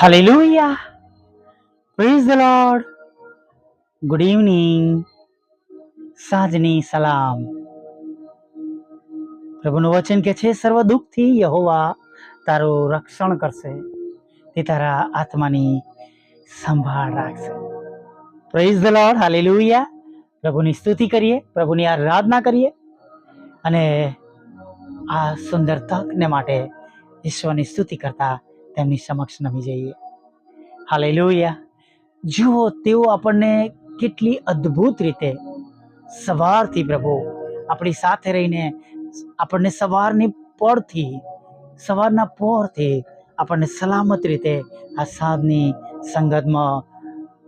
Hallelujah. Praise the Lord. Good evening. સાંજની સલામ પ્રભુનું વચન કે છે, સર્વ દુઃખથી યહોવા તારું રક્ષણ કરશે તે તારા આત્માની સંભાળ રાખશે પ્રેઝ ધ લોર્ડ હાલેલુયા પ્રભુની સ્તુતિ કરીએ, પ્રભુની આરાધના કરીએ અને આ સુંદર તકને માટે ઈશ્વરની સ્તુતિ કરતા તેમની સમક્ષ નમી જઈએ. હાલેલુયા. જુઓ, તેઓ આપણને કેટલી અદ્ભુત રીતે સવારથી પ્રભુ, આપણી સાથે રહીને આપણને સવારની પડથી સવારના પોરથી આપણને સલામત રીતે આ સાધની સંગતમાં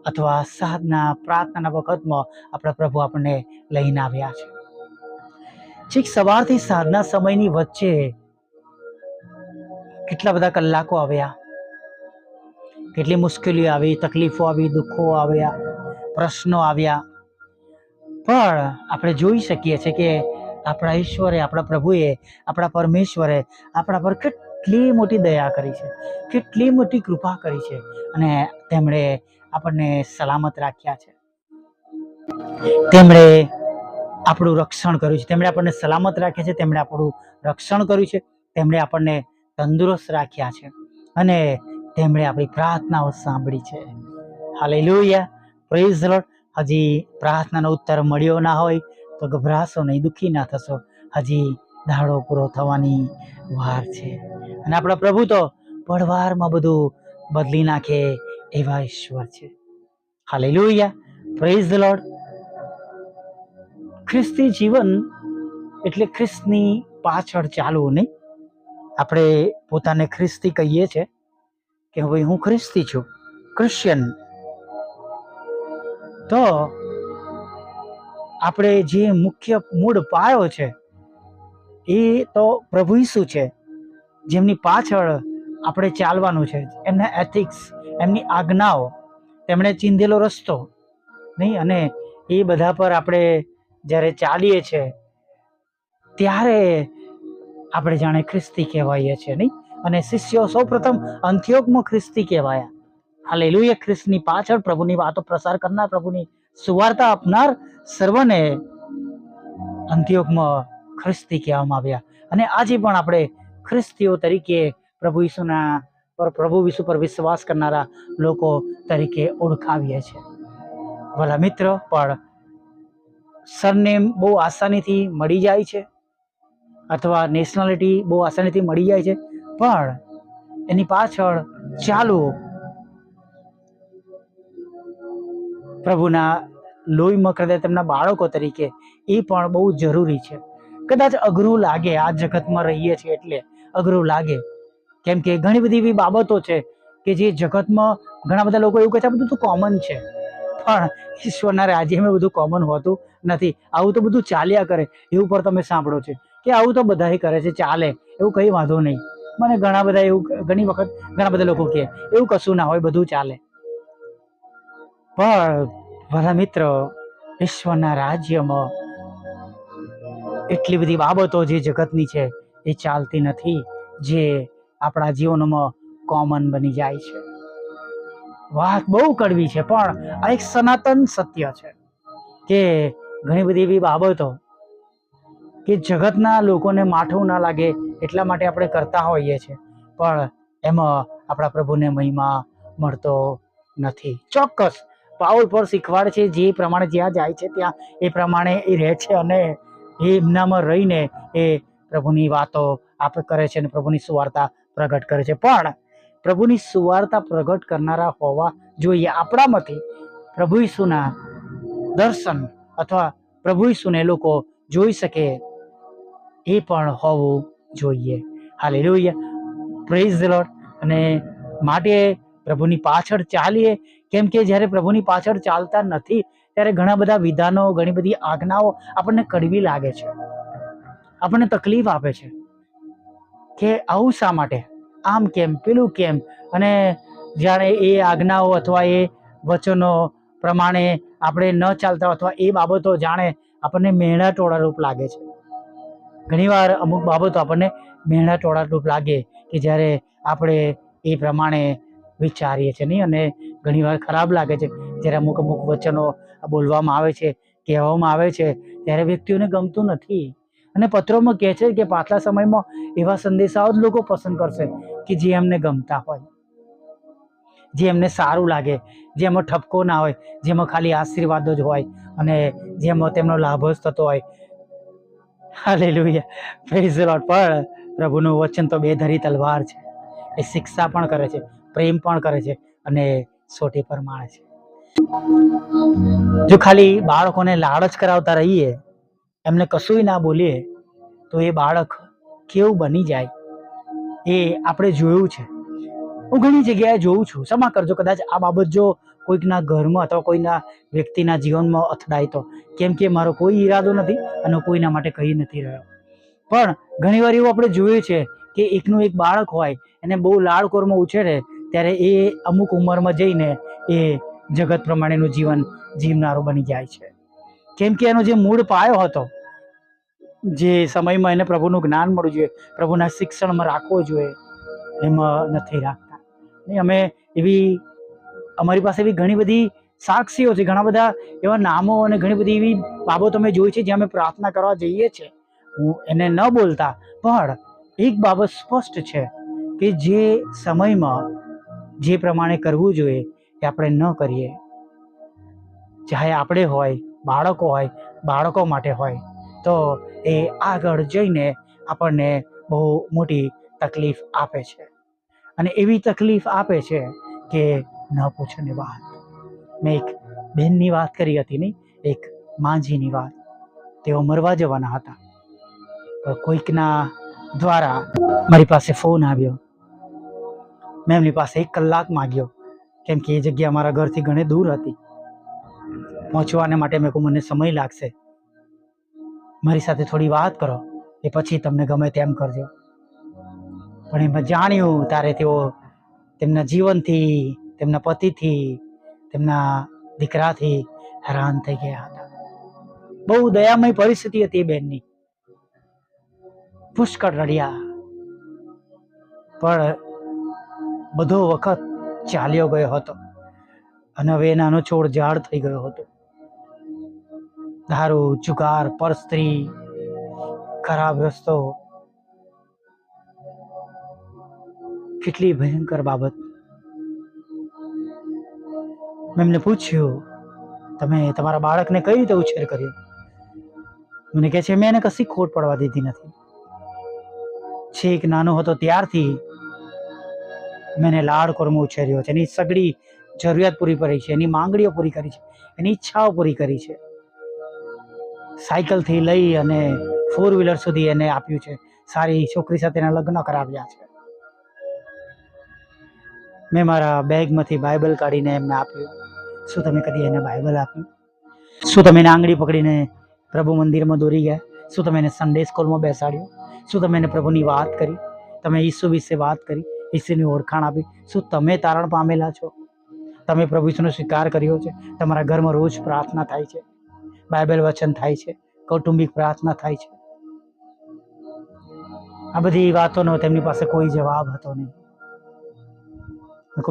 અથવા સાધના પ્રાર્થનાના વખતમાં આપણા પ્રભુ આપણને લઈને આવ્યા છે. ઠીક, સવારથી સાધના સમયની વચ્ચે કેટલા બધા કલાકો આવ્યા? કેટલી મુશ્કેલીઓ આવી, તકલીફો આવી, દુઃખો આવ્યા, પ્રશ્નો આવ્યા. પણ આપણે જોઈ શકીએ છીએ કે આપણા ઈશ્વરે, આપણા પ્રભુએ, આપણા પરમેશ્વરે આપણા પર કેટલી મોટી દયા કરી છે, કેટલી મોટી કૃપા કરી છે અને તેમણે આપણને સલામત રાખ્યા છે. તેમણે આપણું રક્ષણ કર્યું છે. તેમણે આપણને સલામત રાખ્યા છે. તેમણે આપણું રક્ષણ કર્યું છે. તેમણે આપણને તંદુરસ્ત રાખ્યા છે. અને તેમણે આપણી પ્રાર્થનાઓ સાંભળી છે. હાલેલુયા. પ્રેઝ લોર્ડ હજી પ્રાર્થનાનો ઉત્તર મળ્યો ના હોય તો ગભરાશો નહીં, દુઃખી ના થશો. હજી દાડો પૂરો થવાની વાર છે. અને આપણા પ્રભુ તો પળવારમાં બધું બદલી નાખે એવા ઈશ્વર છે. હાલેલુયા. પ્રેઝ ધ લોર્ડ ખ્રિસ્તી જીવન એટલે ખ્રિસ્તની પાછળ ચાલવું નહીં. આપણે પોતાને ખ્રિસ્તી કહીએ છીએ કે ભાઈ હું ખ્રિસ્તી છું ક્રિશ્ચિયન તો આપણે જે મુખ્ય મૂળ પાયો છે, એ તો પ્રભુ ઈસુ છે, જેમની પાછળ આપણે ચાલવાનું છે, એમના એથિક્સ એમની આજ્ઞાઓ, તેમણે ચીંધેલો રસ્તો, નહીં? અને એ બધા પર આપણે જ્યારે ચાલીએ છીએ, ત્યારે આપણે જાણે ખ્રિસ્તી કહેવાઈએ છીએ, નહીં? અને શિષ્યો સૌપ્રથમ અંત્યોગમાં ખ્રિસ્તી કહેવાયા. હાલેલુયા, ખ્રિસ્તની પાછળ પ્રભુની વાતો પ્રસાર કરનાર, પ્રભુની સુવાર્તા આપનાર સર્વને અંત્યોગમાં ખ્રિસ્તી કહેવામાં આવ્યા. અને આજે પણ આપણે ખ્રિસ્તીઓ તરીકે પ્રભુ ઈસુના પર, પ્રભુ વિશુ પર વિશ્વાસ કરનારા લોકો તરીકે ઓળખાવીએ છીએ. ભલા મિત્ર, પણ સરનેમ બહુ આસાનીથી મળી જાય છે. અથવા નેશનાલિટી બહુ આસાનીથી મળી જાય છે. પણ એની પાછળ ચાલુ પ્રભુના લોહીમાં કદાચ તેમના બાળકો તરીકે એ પણ બહુ જરૂરી છે. કદાચ અઘરું લાગે, આ જગતમાં રહીએ છીએ એટલે અઘરું લાગે. કેમ કે ઘણી બધી એવી બાબતો છે કે જે જગતમાં ઘણા બધા લોકો એવું કહે છે બધું તો કોમન છે. પણ ઈશ્વરના રાજ્યમાં બધું કોમન હોતું નથી. આવું તો બધું ચાલ્યા કરે, એવું પર તમે સાંભળો છે. કે આવું તો બધા કરે છે, ચાલે, એવું કંઈ વાંધો નહીં. મને ઘણા બધા એવું, ઘણી વખત ઘણા બધા લોકો કહે, એવું કશું ના હોય, બધું ચાલે. પણ ભલા મિત્ર, વિશ્વના રાજ્યમાં એટલી બધી બાબતો જે જગતની છે, એ ચાલતી નથી, જે આપણા જીવનમાં કોમન બની જાય છે. વાત બહુ કડવી છે, પણ આ એક સનાતન સત્ય છે કે ઘણી બધી એવી બાબતો કે જગતના લોકોને માઠું ના લાગે એટલા માટે આપણે કરતા હોઈએ છીએ. પણ એમાં આપણા પ્રભુને મહિમા મળતો નથી. ચોક્કસ પાઉલ પર શીખવાડ છે, જે પ્રમાણે જ્યાં જાય છે ત્યાં એ પ્રમાણે એ રહે છે અને એ એમનામાં રહીને એ પ્રભુની વાતો આપ કરે છે અને પ્રભુની સુવાર્તા પ્રગટ કરે છે. પણ પ્રભુની સુવાર્તા પ્રગટ કરનારા હોવા જોઈએ. આપણામાંથી પ્રભુ ઈસુના દર્શન અથવા પ્રભુ ઈસુને લોકો જોઈ શકે એ પણ હોવું જોઈએ. હાલે પ્રેઝ ધ લોર્ડ અને માટે પ્રભુની પાછળ ચાલીએ. કેમ કે જ્યારે પ્રભુની પાછળ ચાલતા નથી, ત્યારે ઘણા બધા વિધાનો, ઘણી બધી આજ્ઞાઓ આપણને કડવી લાગે છે. આપણને તકલીફ આપે છે કે આવું શા માટે? આમ કેમ? પેલું કેમ? અને જાણે એ આજ્ઞાઓ અથવા એ વચનો પ્રમાણે આપણે ન ચાલતા અથવા એ બાબતો જાણે આપણને મેળા ટોળા રૂપ લાગે છે. ઘણીવાર અમુક બાબતો આપણને મેણા ટોળા લાગે કે જ્યારે આપણે એ પ્રમાણે વિચારીએ છીએ નહીં અને ઘણીવાર ખરાબ લાગે છે. જ્યારે અમુક અમુક વચનો બોલવામાં આવે છે, કહેવામાં આવે છે, ત્યારે વ્યક્તિઓને ગમતું નથી. અને પત્રોમાં કહે છે કે પાછલા સમયમાં એવા સંદેશાઓ જ લોકો પસંદ કરશે કે જે એમને ગમતા હોય. જે એમને સારું લાગે જેમાં ઠપકો ના હોય જેમાં ખાલી આશીર્વાદ જ હોય અને જેમાં તેમનો લાભ જ થતો હોય. હાલેલુયા. પ્રેઝ લોર્ડ પણ પ્રભુનું વચન તો બે ધરી તલવાર છે. એ શિક્ષા પણ કરે છે, પ્રેમ પણ કરે છે અને સોટી પર માણે છે. જો ખાલી બાળકોને જ કરાવતા રહીએ, એમને કશુંય ના બોલીએ, તો એ બાળક કેવું બની જાય? એ આપણે જોયું છે. હું ઘણી જગ્યાએ જોઉં છું. ક્ષમા કરજો, કદાચ આ બાબત જો કોઈકના ઘરમાં અથવા કોઈના વ્યક્તિના જીવનમાં અથડાય તો. કેમ કે મારો કોઈ ઈરાદો નથી અને કોઈના માટે કહી નથી રહ્યો. પણ ઘણીવાર એવું આપણે જોયું છે કે એકનું એક બાળક હોય, એને બહુ લાડકોરમાં ઉછેરે, ત્યારે એ અમુક ઉંમરમાં જઈને એ જગત પ્રમાણેનું જીવન જીવનારું બની જાય છે. કેમ કે એનો જે મૂળ પાયો હતો, જે સમયમાં એને પ્રભુનું જ્ઞાન મળવું જોઈએ, પ્રભુના શિક્ષણમાં રાખવો જોઈએ, એમાં નથી રાખતા. અમે એવી અમારી પાસે એવી ઘણી બધી સાક્ષીઓ છે, ઘણા બધા એવા નામો અને ઘણી બધી એવી બાબતો અમે જોઈ છે જ્યાં અમે પ્રાર્થના કરવા જઈએ છીએ હું એને ન બોલતા, પણ એક બાબત સ્પષ્ટ છે કે જે સમયમાં જે પ્રમાણે કરવું જોઈએ એ આપણે ન કરીએ. ચાહે આપણે હોય, બાળકો હોય, બાળકો માટે હોય, તો એ આગળ જઈને આપણને બહુ મોટી તકલીફ આપે છે. અને એવી તકલીફ આપે છે કે ન પૂછો ને વાત. મેં એક બહેનની વાત કરી હતી નહીં, એક માંજીની વાત. તેઓ મરવા જવાના હતા. પણ કોઈકના દ્વારા મારી પાસે ફોન આવ્યો. મેં એમની પાસે એક કલાક માગ્યો, કેમ કે એ જગ્યા મારા ઘરથી ઘણી દૂર હતી. પહોંચવાને માટે મેં કહું મને સમય લાગશે. મારી સાથે થોડી વાત કરો, એ પછી તમને ગમે તેમ કરજો. પણ એમાં જાણ્યું, ત્યારે તેઓ તેમના જીવનથી તેમના પતિથી, તેમના દીકરાથી હેરાન થઈ ગયા હતા. બહુ દયામય પરિસ્થિતિ હતી બેનની. પુષ્કળ રડ્યા. પણ બધો વખત ચાલ્યો ગયો હતો અને હવે નાનો છોડ ઝાડ થઈ ગયો હતો. દારૂ, જુગાર પર સ્ત્રી, ખરાબ રસ્તો. કેટલી ભયંકર બાબત. મેં એમને પૂછ્યું, તમે તમારા બાળકને કઈ રીતે ઉછેર કર્યો? મને કહે છે, મેં એને કશી ખોટ પડવા દીધી નથી. છેક નાનો હતો ત્યારથી મેં એને લાડ કોરમાં ઉછેર્યો છે, એની સગડી જરૂરિયાત પૂરી કરી છે, એની માંગણીઓ પૂરી કરી છે, એની ઈચ્છાઓ પૂરી કરી છે. સાયકલથી લઈ અને ફોર વ્હીલર સુધી એને આપ્યું છે. સારી છોકરી સાથે એના લગ્ન કરાવ્યા છે. મેં મારા બેગમાંથી બાઇબલ કાઢીને એમને આપ્યું. શું તમે કદી એને બાઇબલ આપ્યું? શું તમે એને આંગળી પકડીને પ્રભુ મંદિરમાં દોરી ગયા? શું તમે એને સન્ડે સ્કૂલમાં બેસાડ્યો? શું તમે એને પ્રભુની વાત કરી? તમે ઈસુ વિશે વાત કરી, ઈસુની ઓળખાણ આપી. શું તમે તારણ પામેલા છો? તમે પ્રભુ ઈસુનો સ્વીકાર કર્યો છે? તમારા ઘરમાં રોજ પ્રાર્થના થાય છે? બાઇબલ વચન થાય છે? કૌટુંબિક પ્રાર્થના થાય છે? આ બધી વાતોનો તેમની પાસે કોઈ જવાબ હતો નહીં.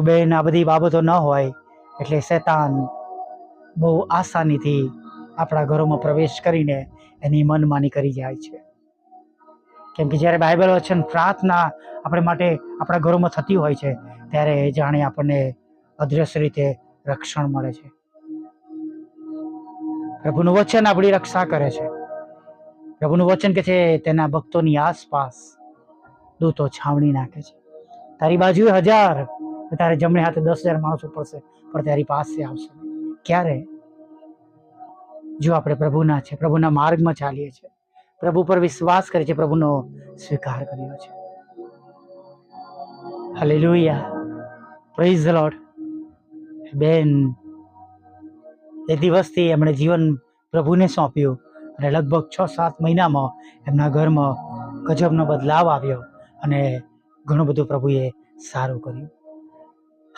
બેન, આ બધી બાબતો ન હોય એટલે શેતાન બહુ આસાનીથી આપણા ઘરોમાં પ્રવેશ કરીને એની મનમાની કરી જાય છે. કેમ કે જ્યારે બાઇબલ વચન પ્રાર્થના આપણે માટે આપણા ઘરોમાં થતી હોય છે, ત્યારે જાણે આપણને અદ્રશ્ય રીતે રક્ષણ મળે છે. પ્રભુનું વચન આપણી રક્ષા કરે છે. પ્રભુનું વચન કે છે તેના ભક્તોની આસપાસ દૂતો છાવણી નાખે છે. તારી બાજુએ હજાર, તારે જમણે હાથે દસ હજાર માણસો પડશે. પણ તારી પાસે આવશે. ક્યારે? જો આપણે પ્રભુના છે, પ્રભુના માર્ગમાં ચાલીએ છીએ પ્રભુ પર વિશ્વાસ કરે છે, પ્રભુનો સ્વીકાર કર્યો છે. હાલેલુયા પ્રેઝ ધ લોર્ડ બેન એ દિવસથી એમણે જીવન પ્રભુને સોંપ્યું અને લગભગ છ સાત મહિનામાં એમના ઘરમાં ગજબનો બદલાવ આવ્યો અને ઘણું બધું પ્રભુએ સારું કર્યું.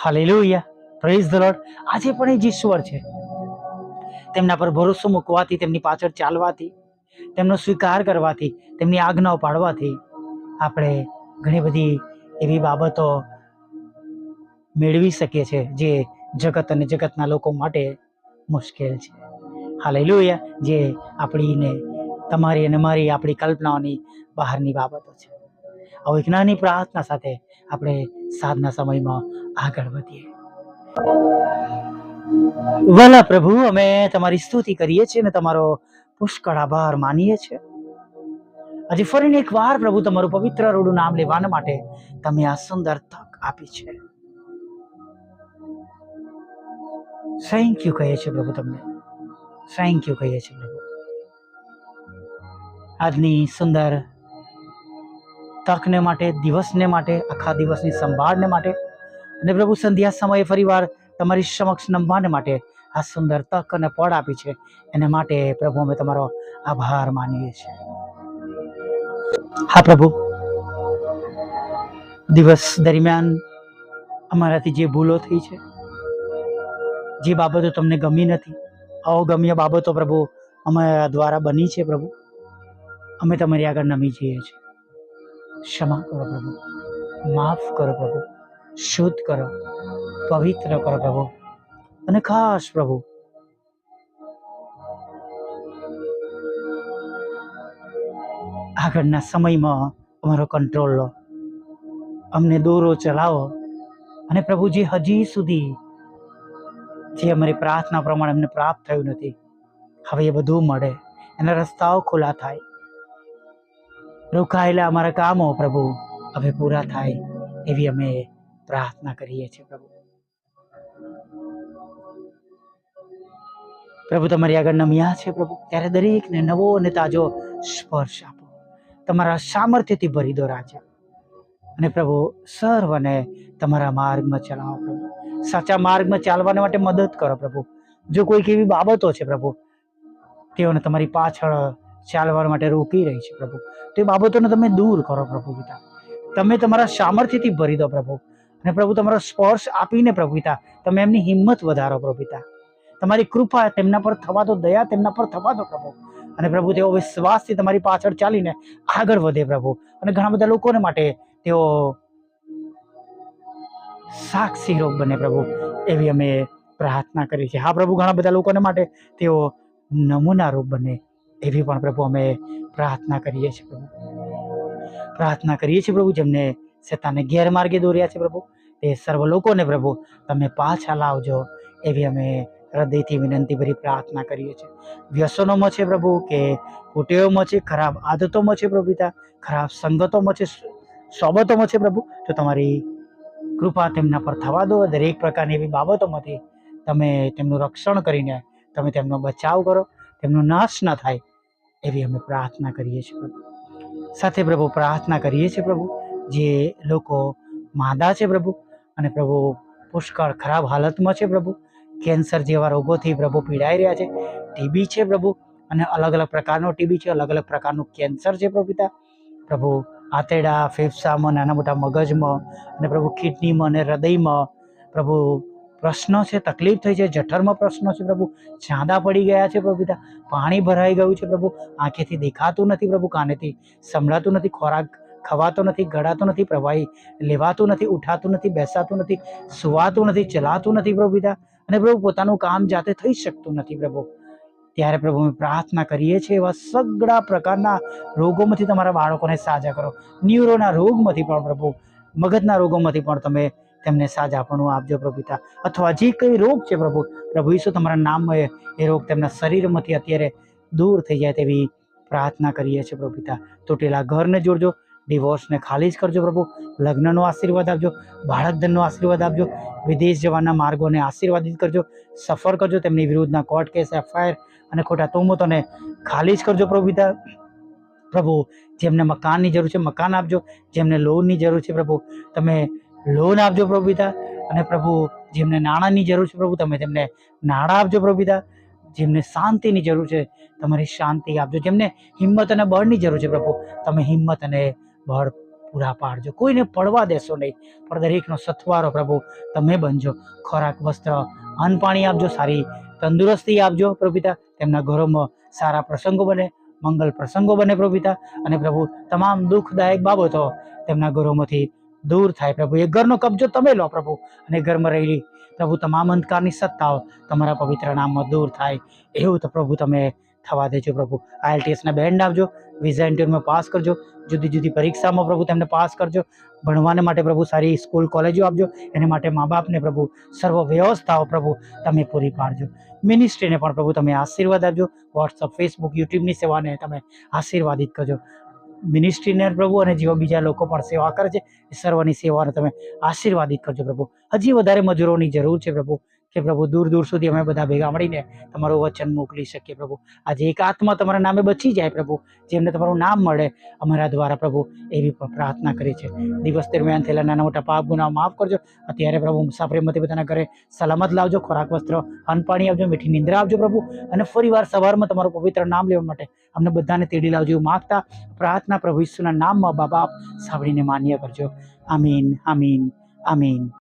હાલેલુયા પ્રેઝ ધ લોર્ડ આજે પણ એ જ ઈશ્વર છે. તેમના પર ભરોસો મૂકવાથી, તેમની પાછળ ચાલવાથી, તેમનો સ્વીકાર કરવાથી, તેમની આજ્ઞાઓ પાડવાથી આપણે ઘણી બધી એવી બાબતો મેળવી શકીએ છીએ જે જગત અને જગતના લોકો માટે મુશ્કેલ છે. હાલેલુયા, જે આપણીને, તમારી અને મારી આપણી કલ્પનાઓની બહારની બાબતો છે. આવો જ્ઞાની પ્રાર્થના સાથે આપણે સાધના સમયમાં આગળ વધીએ. વાલા પ્રભુ, અમે તમારી સ્તુતિ કરીએ છીએ અને તમારો પુષ્કળ આભાર માનીએ છીએ. આજે ફરીને એક વાર પ્રભુ, તમારું પવિત્ર રૂડું નામ લેવાના માટે તમે આ સુંદર તક આપી છે. થેન્ક યુ કહીએ છીએ પ્રભુ તમને. થેન્ક યુ કહીએ છીએ પ્રભુ. આજની સુંદર તકને માટે, દિવસને માટે, આખા દિવસની સંભાળને માટે અને પ્રભુ સંધ્યા સમયે ફરીવાર તમારી સમક્ષ નમવાને માટે આ સુંદર તક અને પળ આપી છે. એને માટે પ્રભુ અમે તમારો આભાર માનીએ છીએ. હા પ્રભુ. દિવસ દરમિયાન અમારાથી જે ભૂલો થઈ છે, જે બાબતો તમને ગમી નથી, અવગમ્ય બાબતો પ્રભુ અમારા દ્વારા બની છે પ્રભુ. અમે તમારી આગળ નમી જઈએ છીએ. ક્ષમા કરો પ્રભુ. માફ કરો પ્રભુ. શુદ્ધ કરો, પવિત્ર કરો પ્રભુ, અને ખાસ પ્રભુ. આગળના સમયમાં અમારો કંટ્રોલ લો. અમને દોરો ચલાવો. અને પ્રભુ જે હજી સુધી જે અમારી પ્રાર્થના પ્રમાણે અમને પ્રાપ્ત થયું નથી, હવે એ બધું મળે. એના રસ્તાઓ ખુલ્લા થાય. રોકાયેલા અમારા કામો પ્રભુ, હવે પૂરા થાય એવી અમે પ્રાર્થના કરીએ છીએ પ્રભુ. પ્રભુ, તમારી આગળ નમ્યા છે પ્રભુ. ત્યારે દરેકને નવો અને તાજો સ્પર્શ આપો. તમારા સામર્થ્યથી ભરી દો રાજા અને પ્રભુ, સર્વને તમારા માર્ગમાં ચલાવો પ્રભુ. સાચા માર્ગમાં ચાલવાને માટે મદદ કરો પ્રભુ. જો કોઈક એવી બાબતો છે પ્રભુ, તેઓને તમારી પાછળ ચાલવા માટે રોકી રહી છે પ્રભુ. તે બાબતોને તમે દૂર કરો પ્રભુ પિતા. તમે તમારા સામર્થ્યથી ભરી દો પ્રભુ. અને પ્રભુ તમારો સ્પર્શ આપીને પ્રભુ પિતા, તમે એમની હિંમત વધારો પ્રભુ પિતા. તમારી કૃપા તેમના પર થવા દો, દયા તેમના પર થવા દો પ્રભુ. અને પ્રભુ, તેઓ વિશ્વાસથી તમારી પાછળ ચાલીને આગળ વધે પ્રભુ. અને ઘણા બધા લોકોને માટે તેઓ સાક્ષી રોગ બને પ્રભુ, એવી અમે પ્રાર્થના કરી છે. હા પ્રભુ, ઘણા બધા લોકોને માટે તેઓ નમૂના રૂપ બને, એવી પણ પ્રભુ અમે પ્રાર્થના કરીએ છીએ પ્રભુ. પ્રાર્થના કરીએ છીએ પ્રભુ, જેમને શેતાને ગેરમાર્ગે દોર્યા છે પ્રભુ. તે સર્વ લોકોને પ્રભુ, તમે પાછા લાવજો એવી અમે હૃદયથી વિનંતી ભરી પ્રાર્થના કરીએ છીએ. વ્યસનોમાં છે પ્રભુ કે કુટેવોમાં છે, ખરાબ આદતોમાં છે પ્રભુ પિતા, ખરાબ સંગતોમાં છે, સોબતોમાં છે પ્રભુ. તો તમારી કૃપા તેમના પર થવા દો, દરેક પ્રકારની એવી બાબતોમાંથી તમે તેમનું રક્ષણ કરીને, તમે તેમનો બચાવ કરો, તેમનો નાશ ન થાય એવી અમે પ્રાર્થના કરીએ છીએ પ્રભુ. સાથે પ્રભુ પ્રાર્થના કરીએ છીએ પ્રભુ. જે લોકો માંદા છે પ્રભુ અને પ્રભુ પુષ્કળ ખરાબ હાલતમાં છે પ્રભુ. કેન્સર જેવા રોગોથી પ્રભુ પીડાઈ રહ્યા છે. ટીબી છે પ્રભુ અને અલગ અલગ પ્રકારનો ટીબી છે, અલગ અલગ પ્રકારનું કેન્સર છે પ્રભુ પિતા. પ્રભુ આંતરડા, ફેફસામાં, નાના મોટા મગજમાં અને પ્રભુ કિડનીમાં અને હૃદયમાં પ્રભુ પ્રશ્નો છે, તકલીફ થઈ છે, જઠરમાં પ્રશ્નો છે પ્રભુ. ચાંદા પડી ગયા છે પ્રભુ પિતા. પાણી ભરાઈ ગયું છે પ્રભુ. આંખેથી દેખાતું નથી પ્રભુ, કાનેથી સંભળાતું નથી. ખોરાક ખવાતો નથી, ગળાતો નથી, પ્રવાહી લેવાતું નથી, ઉઠાતું નથી, બેસાતું નથી, સુવાતું નથી, ચલાતું નથી પ્રભુ પિતા. અને પ્રભુ પોતાનું કામ જાતે થઈ શકતું નથી પ્રભુ. ત્યારે પ્રભુ અમે પ્રાર્થના કરીએ છીએ એવા સગળા પ્રકારના રોગોમાંથી તમારા બાળકોને સાજા કરો. ન્યુરોના રોગમાંથી પણ પ્રભુ, મગજના રોગોમાંથી પણ તમે તેમને સાજાપણું આપજો પ્રભુ પિતા. અથવા જે કંઈ રોગ છે પ્રભુ પ્રભુ ઈસુ તમારા નામમાં એ રોગ તેમના શરીરમાંથી અત્યારે દૂર થઈ જાય તેવી પ્રાર્થના કરીએ છીએ પ્રભુ પિતા. તૂટેલા ઘરને જોડજો. ડિવોર્સને ખાલી જ કરજો પ્રભુ. લગ્નનો આશીર્વાદ આપજો, બાળકધનનો આશીર્વાદ આપજો, વિદેશ જવાના માર્ગોને આશીર્વાદિત કરજો, સફર કરજો તેમની વિરુદ્ધના કોર્ટ કેસ, એફઆઈઆર અને ખોટા તોમતોને ખાલી જ કરજો પ્રભુ પિતા. પ્રભુ, જેમને મકાનની જરૂર છે મકાન આપજો, જેમને લોનની જરૂર છે પ્રભુ, તમે લોન આપજો પ્રભુ પિતા. અને પ્રભુ, જેમને નાણાંની જરૂર છે પ્રભુ, તમે તેમને નાણાં આપજો પ્રભુ પિતા. જેમને શાંતિની જરૂર છે, તમારી શાંતિ આપજો. જેમને હિંમત અને બળની જરૂર છે પ્રભુ, તમે હિંમત અને બળ પૂરા પાડજો. કોઈને પડવા દેશો નહીં, પણ દરેકનો સથવારો પ્રભુ, તમે બનજો. ખોરાક, વસ્ત્ર, અન્ન પાણી આપજો, સારી તંદુરસ્તી આપજો પ્રભુ તેમના ઘરોમાં સારા પ્રસંગો બને, મંગલ પ્રસંગો બને પ્રભુ અને પ્રભુ, તમામ દુઃખદાયક બાબતો તેમના ઘરોમાંથી દૂર થાય પ્રભુ. એ ઘરનો કબજો તમે લો પ્રભુ. અને ઘરમાં રહેલી પ્રભુ તમામ અંધકારની સત્તાઓ તમારા પવિત્ર નામમાં દૂર થાય. એવું તો પ્રભુ તમે થવા દેજો પ્રભુ. આઈએલટીએસના બેન્ડ આપજો. વિઝા ઇન્ટરવ્યુમાં પાસ કરજો. જુદી જુદી પરીક્ષામાં પ્રભુ તેમને પાસ કરજો. ભણવાને માટે પ્રભુ સારી સ્કૂલ કોલેજો આપજો. એને માટે મા બાપને પ્રભુ સર્વ વ્યવસ્થાઓ પ્રભુ તમે પૂરી પાડજો. મિનિસ્ટ્રીને પણ પ્રભુ તમે આશીર્વાદ આપજો. વોટ્સઅપ ફેસબુક યુટ્યુબની સેવાને તમે આશીર્વાદિત કરજો. મિનિસ્ટ્રીને પ્રભુ અને જેવા બીજા લોકો પણ સેવા કરે છે, એ સર્વની સેવાને તમે આશીર્વાદિત કરજો પ્રભુ. હજી વધારે મજૂરોની જરૂર છે પ્રભુ. કે પ્રભુ, દૂર દૂર સુધી અમે બધા ભેગા મળીને તમારું વચન મોકલી શકીએ પ્રભુ. આજે એક આત્મા તમારા નામે બચી જાય પ્રભુ, જેમને તમારું નામ મળે અમારા દ્વારા પ્રભુ, એવી પ્રાર્થના કરી છે. દિવસ દરમિયાન થયેલા નાના મોટા પાપ ગુનાઓ માફ કરજો. અત્યારે પ્રભુ મુસાફરીમાંથી બધાના ઘરે સલામત લાવજો, ખોરાક, વસ્ત્ર, અન્ન પાણી આપજો, મીઠી નિંદ્રા આપજો પ્રભુ અને ફરીવાર સવારમાં તમારું પવિત્ર નામ લેવા માટે અમને બધાને તેડી લાવજો એવું માગતા પ્રાર્થના પ્રભુ ઈસુના નામમાં બાબા સાંભળીને માન્ય કરજો. આમીન આમીન આમીન.